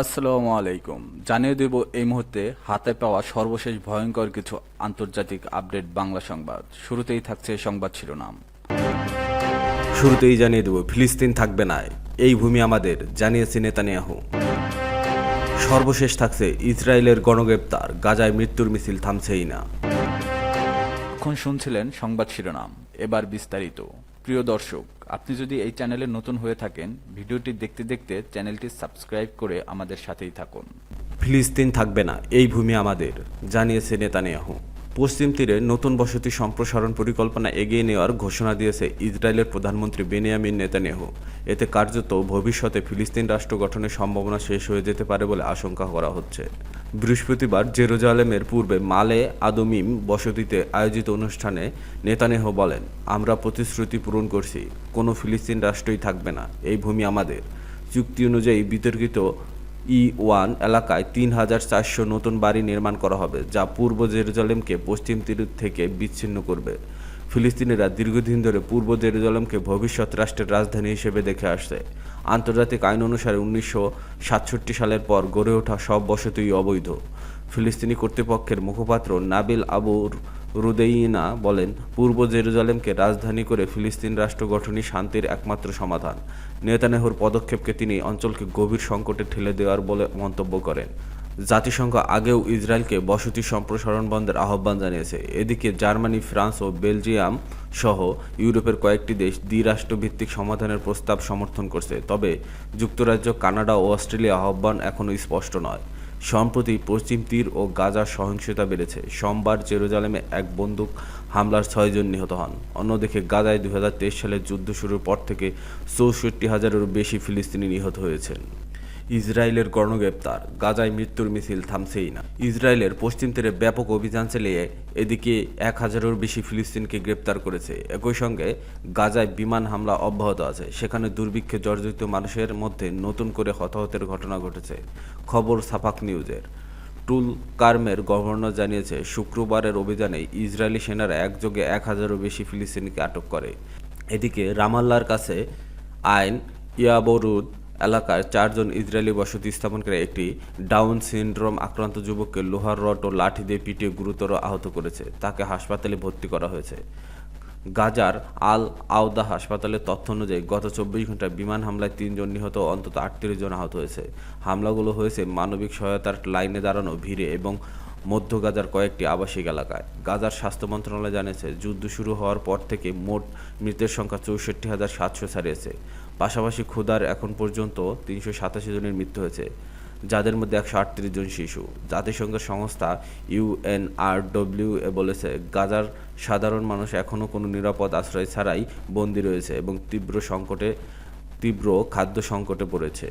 আসসালামু আলাইকুম। জানিয়ে দেব এই মুহূর্তে হাতে পাওয়া সর্বশেষ ভয়ঙ্কর কিছু আন্তর্জাতিক আপডেট বাংলা সংবাদ। শুরুতেই থাকছে সংবাদ শিরোনাম। শুরুতেই জানিয়ে দেব ফিলিস্তিন থাকবে না। এই ভূমি আমাদের জানিয়েছে নেতানিয়াহু। সর্বশেষ থাকছে ইসরায়েলের গণগ্রেপ্তার। গাজায় মৃত্যুর মিছিল থামছেই না। এখন শুনছিলেন সংবাদ শিরোনাম। এবার বিস্তারিত। প্রিয় দর্শক আপনি যদি এই চ্যানেলে নতুন হয়ে থাকেন, ভিডিওটি দেখতে দেখতে চ্যানেলটি সাবস্ক্রাইব করে আমাদের সাথেই থাকুন। ফিলিস্তিন থাকবে না, এই ভূমি আমাদের, জানিয়েছে নেতানিয়াহু। পশ্চিম তীরে নতুন বসতি সম্প্রসারণ পরিকল্পনা এগিয়ে নেওয়ার ঘোষণা দিয়েছে ইসরায়েলের প্রধানমন্ত্রী বেনিয়ামিন নেতানিয়াহু। এতে কার্যত ভবিষ্যতে ফিলিস্তিন রাষ্ট্র গঠনের সম্ভাবনা শেষ হয়ে যেতে পারে বলে আশঙ্কা করা হচ্ছে। বৃহস্পতিবার জেরুজালেমের পূর্বে মালে আদমিম বসতিতে আয়োজিত অনুষ্ঠানে নেতানেহ বলেন, আমরা প্রতিশ্রুতি পূরণ করছি, কোনো ফিলিস্তিন রাষ্ট্রই থাকবে না, এই ভূমি আমাদের। চুক্তি অনুযায়ী বিতর্কিত ই ওয়ান এলাকায় তিন হাজার চারশো নতুন বাড়ি নির্মাণ করা হবে, যা পূর্ব জেরুজালেমকে পশ্চিম তীর থেকে বিচ্ছিন্ন করবে। ফিলিস্তিনিরা দীর্ঘদিন ধরে পূর্ব জেরুজালেমকে ভবিষ্যৎ রাষ্ট্রের রাজধানী হিসেবে দেখে আসছে। আন্তর্জাতিক আইন অনুসারে উনিশশো সাতষট্টি সালের পর গড়ে ওঠা সব বসতিই অবৈধ। ফিলিস্তিনি কর্তৃপক্ষের মুখপাত্র নাবিল আবুর রুদেইনা বলেন, পূর্ব জেরুজালেমকে রাজধানী করে ফিলিস্তিন রাষ্ট্র গঠনই শান্তির একমাত্র সমাধান। নেতানেহুর পদক্ষেপকে তিনি অঞ্চলকে গভীর সংকটে ঠেলে দেওয়ার বলে মন্তব্য করেন। জাতিসংঘ আগেও ইসরায়েলকে বসতি সম্প্রসারণ বন্ধের আহ্বান জানিয়েছে। এদিকে জার্মানি, ফ্রান্স ও বেলজিয়াম সহ ইউরোপের কয়েকটি দেশ দ্বিরাষ্ট্রভিত্তিক সমাধানের প্রস্তাব সমর্থন করছে। তবে যুক্তরাজ্য, কানাডা ও অস্ট্রেলিয়া আহ্বান এখনও স্পষ্ট নয়। সম্প্রতি পশ্চিম তীর ও গাজার সহিংসতা বেড়েছে। সোমবার জেরুজালেমে এক বন্দুক হামলার ছয়জন নিহত হন। অন্যদিকে গাজায় দুই হাজার তেইশ সালে যুদ্ধ শুরুর পর থেকে চৌষট্টি হাজারেরও বেশি ফিলিস্তিনি নিহত হয়েছেন। ইসরায়েলের গণগ্রেপ্তার। গাজায় মৃত্যুর মিছিল থামছেই না। ইসরায়েলের পশ্চিম তীরে ব্যাপক অভিযান চালিয়ে এদিকে এক হাজারেরও বেশি ফিলিস্তিনকে গ্রেপ্তার করেছে। একই সঙ্গে গাজায় বিমান হামলা অব্যাহত আছে। সেখানে দুর্ভিক্ষে জর্জরিত মানুষের মধ্যে নতুন করে হতাহতের ঘটনা ঘটেছে। খবর সাফাক নিউজের। টুল কার্মের গভর্নর জানিয়েছে, শুক্রবারের অভিযানে ইসরায়েলি সেনারা একযোগে এক হাজারও বেশি ফিলিস্তিনিকে আটক করে। এদিকে রামাল্লার কাছে আইন ইয়াবরুদ এলাকার চারজন ইসরায়েলি বসতি স্থাপনকারী একটি ডাউন সিনড্রোম আক্রান্ত যুবককে লোহার রড ও লাঠি দিয়ে পিটিয়ে গুরুতর আহত করেছে। তাকে হাসপাতালে ভর্তি করা হয়েছে। গাজার আল আওদা হাসপাতালের তথ্য অনুযায়ী গত চব্বিশ ঘন্টায় বিমান হামলায় তিনজন নিহত অন্তত আটত্রিশ জন আহত হয়েছে। হামলাগুলো হয়েছে মানবিক সহায়তার লাইনে দাঁড়ানো, ভিড়ে এবং মধ্য গাজার কয়েকটি আবাসিক এলাকায়। গাজার স্বাস্থ্য মন্ত্রণালয় জানিয়েছে, যুদ্ধ শুরু হওয়ার পর থেকে মোট মৃতের সংখ্যা চৌষট্টি হাজার সাতশো ছাড়িয়েছে। পাশাপাশি ক্ষুধার এখন পর্যন্ত তিনশো সাতাশি জনের মৃত্যু হয়েছে, যাদের মধ্যে একশো আটত্রিশ জন শিশু। জাতিসংঘের সংস্থা ইউএনআরডব্লিউ এ বলেছে, গাজার সাধারণ মানুষ এখনও কোনো নিরাপদ আশ্রয় ছাড়াই বন্দী রয়েছে এবং তীব্র সংকটে, তীব্র খাদ্য সংকটে পড়েছে।